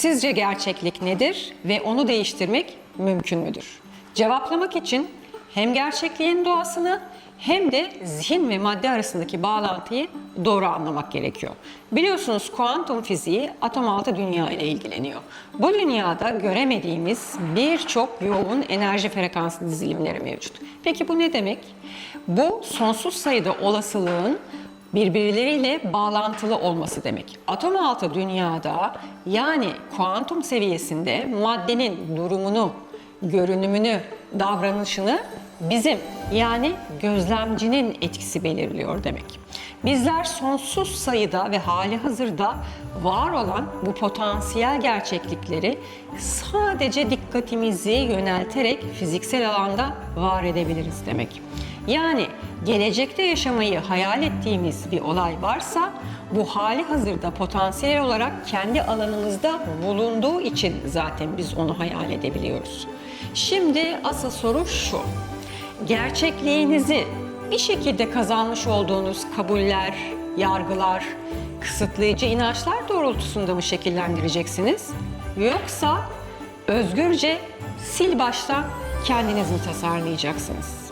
Sizce gerçeklik nedir ve onu değiştirmek mümkün müdür? Cevaplamak için hem gerçekliğin doğasını hem de zihin ve madde arasındaki bağlantıyı doğru anlamak gerekiyor. Biliyorsunuz kuantum fiziği atom altı dünya ile ilgileniyor. Bu dünyada göremediğimiz birçok yoğun enerji frekansı dizilimleri mevcut. Peki bu ne demek? Bu sonsuz sayıda olasılığın birbirleriyle bağlantılı olması demek. Atom altı dünyada yani kuantum seviyesinde maddenin durumunu, görünümünü, davranışını bizim yani gözlemcinin etkisi belirliyor demek. Bizler sonsuz sayıda ve hali hazırda var olan bu potansiyel gerçeklikleri sadece dikkatimizi yönelterek fiziksel alanda var edebiliriz demek. Yani gelecekte yaşamayı hayal ettiğimiz bir olay varsa bu hali hazırda potansiyel olarak kendi alanımızda bulunduğu için zaten biz onu hayal edebiliyoruz. Şimdi asıl soru şu. Gerçekliğinizi bir şekilde kazanmış olduğunuz kabuller, yargılar, kısıtlayıcı inançlar doğrultusunda mı şekillendireceksiniz? Yoksa özgürce sil baştan kendiniz mi tasarlayacaksınız?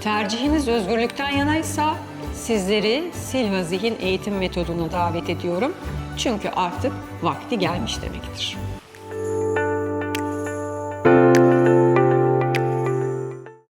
Tercihiniz özgürlükten yanaysa sizleri Silva Zihin Eğitim Metodu'na davet ediyorum. Çünkü artık vakti gelmiş demektir.